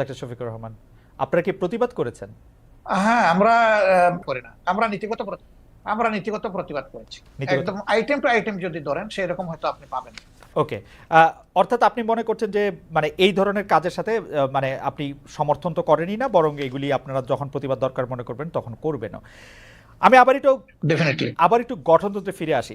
Doctor Shafiqur Rahman আপনারা কি প্রতিবাদ করেছেন? হ্যাঁ আমরা করি না। আমরা নীতিগত আমরা নীতিগত প্রতিবাদ করেছি। একদম আইটেম টু আইটেম যদি ধরেন সেরকম হয়তো আপনি পাবেন। ওকে অর্থাৎ আপনি মনে করছেন যে মানে এই ধরনের কাজের সাথে আহ, মানে আপনি সমর্থন তো করেনই না বরং এগুলি আপনারা যখন প্রতিবাদ দরকার মনে করবেন তখন করবেনও। আমি আবার একটু আবার একটু গঠনতন্ত্রে ফিরে আসি।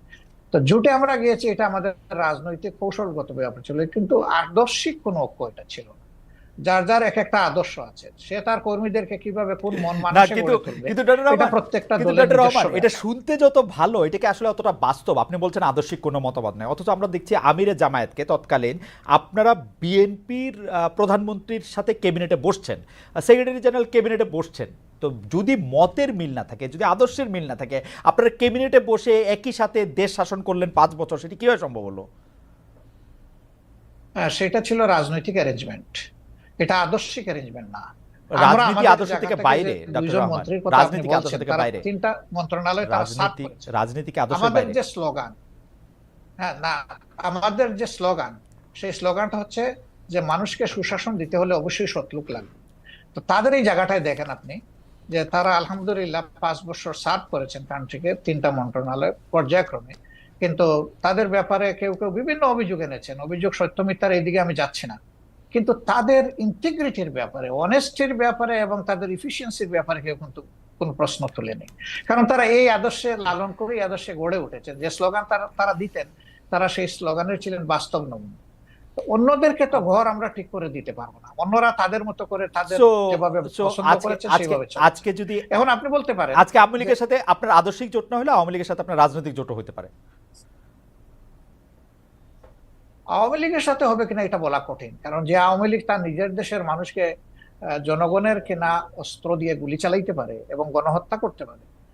তো জোটে আমরা গিয়েছি এটা আমাদের রাজনৈতিক কৌশলগত ব্যাপার ছিল কিন্তু আদর্শিক কোনো ঐক্য এটা ছিল না। যার যার এক একটা আদর্শ আছে সে তার কর্মীদেরকে কীভাবে কোন মন না মানসে কিন্তু কিন্তু এটা প্রত্যেকটা দলের ডক্টর নিজস্ব রহমান এটা শুনতে যত ভালো এটাকে আসলে অতটা বাস্তব। আপনি বলছেন আদর্শিক কোনো মতবাদ নয় অথচ আমরা দেখছি আমিরে জামায়াতকে তৎকালীন আপনারা বিএনপির প্রধানমন্ত্রীর সাথে ক্যাবিনেটে বসছেন সেক্রেটারি জেনারেল ক্যাবিনেটে বসছেন। তো যদি মতের মিল না থাকে যদি আদর্শের মিল না থাকে আপনারা ক্যাবিনেটে বসে একই সাথে দেশ শাসন করলেন পাঁচ বছর সেটি কীভাবে সম্ভব হলো? হ্যাঁ, সেটা ছিল রাজনৈতিক অ্যারেঞ্জমেন্ট এটা আদর্শিক অ্যারেঞ্জমেন্ট না। রাজনীতি আদর্শ থেকে বাইরে রাজনীতিক আদর্শ থেকে বাইরে। তিনটা মন্ত্রণালয় রাজনীতিকে বাইরে। যে স্লোগান হ্যাঁ না আমাদের যে স্লোগান সেই স্লোগানটা হচ্ছে যে মানুষকে সুশাসন দিতে হলে অবশ্যই সৎলোক লাগবে। তো তাদের এই জায়গাটায় দেখেন আপনি যে তারা আলহামদুলিল্লাহ পাঁচ বছর সার্ভ করেছেন কান্ট্রিকে তিনটা মন্ত্রণালয় পর্যায়ক্রমে। কিন্তু তাদের ব্যাপারে কেউ কেউ বিভিন্ন অভিযোগ এনেছেন। অভিযোগ সত্য মিথ্যার এইদিকে আমি যাচ্ছি না। কিন্তু তাদের ইন্টিগ্রিটির ব্যাপারে অনেস্টির ব্যাপারে এবং তাদের ইফিসিয়েন্সির ব্যাপারে কেউ কিন্তু কোনো প্রশ্ন তুলেনি। কারণ তারা এই আদর্শে লালন করে এই আদর্শে গড়ে উঠেছে যে স্লোগান তারা তারা দিতেন, তারা সেই স্লোগানের ছিলেন বাস্তব নমুনা। অন্যদেরকে তো ঘর আমরা ঠিক করে দিতে পারব না। অন্যরা তাদের মতো করে তাদের যেভাবে পছন্দ করেছে সেইভাবে আজকে যদি এখন আপনি বলতে পারেন আজকে আওয়ামী লীগের সাথে আপনার আদর্শিক জোট না হলে আওয়ামী লীগের সাথে আপনার রাজনৈতিক জোটও হতে পারে। আওয়ামী লীগের সাথে হবে কিনা এটা বলা কঠিন। কারণ যে আওয়ামী লীগ তার নিজের দেশের মানুষকে জনগণের কেনা অস্ত্র দিয়ে গুলি চালাইতে পারে এবং গণহত্যা করতে পারে।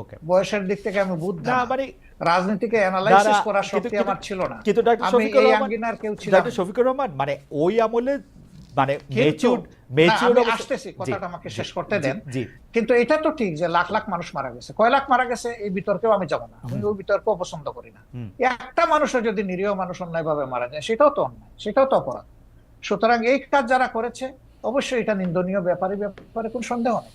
ওকে বয়সের দিক থেকে আমি বুদ্ধ। না। মানে রাজনীতিকে অ্যানালাইসিস করার শক্তি আমার ছিল না। কিন্তু ডক্টর শফিকুর রহমান কেউ ছিলাম ডক্টর শফিকুর রহমান মানে ওই আমলে মানে মেচিউর আমি আসতেছি কথাটা আমাকে শেষ করতে দেন। কিন্তু এটা তো ঠিক যে লাখ লাখ মানুষ মারা গেছে। কয় লাখ মারা গেছে এই বিতর্কেও আমি যাব না। আমি ওই বিতর্ক পছন্দ করি না। একটা মানুষও যদি নিরীহ মানুষ অন্যায়ভাবে মারা যায় সেটাও তো অন্যায় সেটাও তো অপরাধ। সুতরাং এই কাজ যারা করেছে অবশ্যই এটা নিন্দনীয় ব্যাপারে ব্যাপারে কোনো সন্দেহ নেই।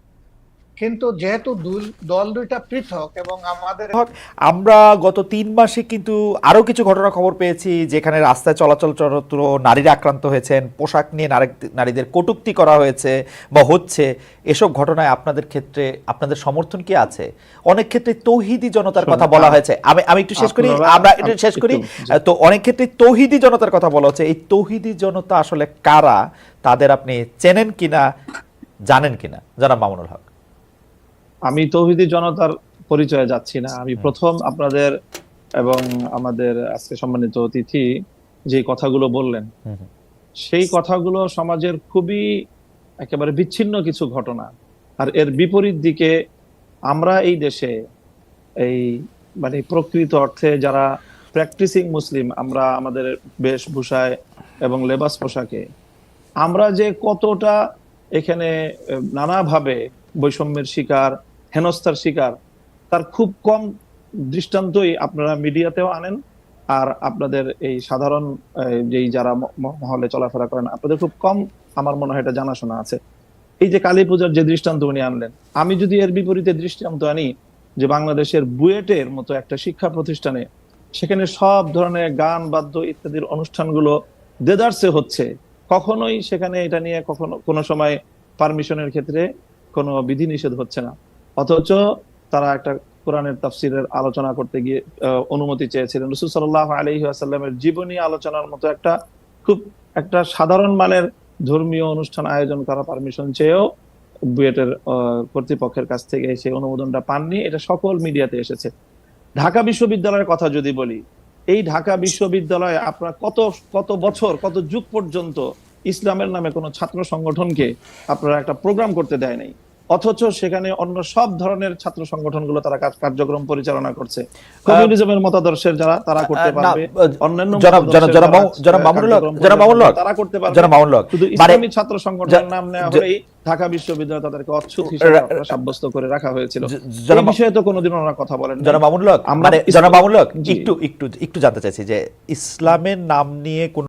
কিন্তু যেহেতু দল দুইটা পৃথক এবং আমাদের আমরা গত তিন মাসে কিন্তু আরও কিছু ঘটনা খবর পেয়েছি যেখানে রাস্তায় চলাচল চরত্র নারীরা আক্রান্ত হয়েছেন পোশাক নিয়ে নারী- নারীদের কটুক্তি করা হয়েছে বা হচ্ছে। এসব ঘটনায় আপনাদের ক্ষেত্রে আপনাদের সমর্থন কি আছে? অনেক ক্ষেত্রে তৌহিদি জনতার কথা বলা হয়েছে। আমি আমি একটু শেষ করি আমরা একটু শেষ করি। তো অনেক ক্ষেত্রে তৌহিদি জনতার কথা বলা হচ্ছে। এই তৌহিদি জনতা আসলে কারা? তাদের আপনি চেনেন কিনা? জানেন কিনা? জানাব মামুনুল হক। আমি তৌহিদি জনতার পরিচয়ে যাচ্ছি না। আমি প্রথম আপনাদের এবং আমাদের আজকে সম্মানিত অতিথি যে কথাগুলো বললেন হুম হুম। সেই কথাগুলো সমাজের খুবই একেবারে বিচ্ছিন্ন কিছু ঘটনা। আর এর বিপরীত দিকে আমরা এই দেশে এই মানে প্রকৃত অর্থে যারা প্র্যাকটিসিং মুসলিম আমরা আমাদের বেশভূষায় এবং লেবাস পোশাকে আমরা যে কতটা এখানে নানাভাবে বৈষম্যের শিকার হেনস্থার শিকার। তার খুব কম দৃষ্টান্তই আপনারা মিডিয়াতেও আনেন। আর আপনাদের এই সাধারণ যেই যারা মহলে চলাফেরা করেন, আপনাদের খুব কম আমার মনে হয় এটা জানাশোনা আছে। এই যে কালী পূজার যে দৃষ্টান্ত উনি আনলেন, আমি যদি এর বিপরীতে দৃষ্টান্ত আনি যে বাংলাদেশের বুয়েটের মতো একটা শিক্ষা প্রতিষ্ঠানে, সেখানে সব ধরনের গান, বাদ্য ইত্যাদির অনুষ্ঠানগুলো দেদারসে হচ্ছে, কখনোই সেখানে এটা নিয়ে কখনো, কোনো সময় পারমিশনের ক্ষেত্রে কোনো বিধিনিষেধ হচ্ছে না। অথচ তারা একটা কোরআনের তাফসিরের আলোচনা করতে গিয়ে অনুমতি চেয়েছিলেন। রসুল সাল্লাহ আলহি আসাল্লামের জীবনী আলোচনার মতো একটা খুব একটা সাধারণ মানের ধর্মীয় অনুষ্ঠান আয়োজন করা পারমিশন চেয়েও বুয়েটের কর্তৃপক্ষের কাছ থেকে সেই অনুমোদনটা পাননি। এটা সকল মিডিয়াতে এসেছে। ঢাকা বিশ্ববিদ্যালয়ের কথা যদি বলি, এই ঢাকা বিশ্ববিদ্যালয়ে আপনার কত কত বছর, কত যুগ পর্যন্ত ইসলামের নামে কোনো ছাত্র সংগঠনকে আপনারা একটা প্রোগ্রাম করতে দেয় নাই। অথচ সেখানে অন্য সব ধরনের ছাত্র সংগঠনগুলো তারা কার্যক্রম পরিচালনা করছে। কমিউনিজমের মতাদর্শের যারা তারা করতে পারবে। অন্যান্য যারা, তারা করতে পারবে। মামুনুল শুধু ইসলামী ছাত্র সংগঠনের নাম নেওয়া হলেই ঢাকা বিশ্ববিদ্যালয় তাদেরকে অচ্ছুত হিসেবে সাব্যস্ত করে রাখা হয়েছিল। এই বিষয়ে তো কোনোদিন ওনারা কথা বলেন। জনাব মামুনুল হক মানে হক একটু একটু একটু জানতে চাইছি যে ইসলামের নাম নিয়ে কোন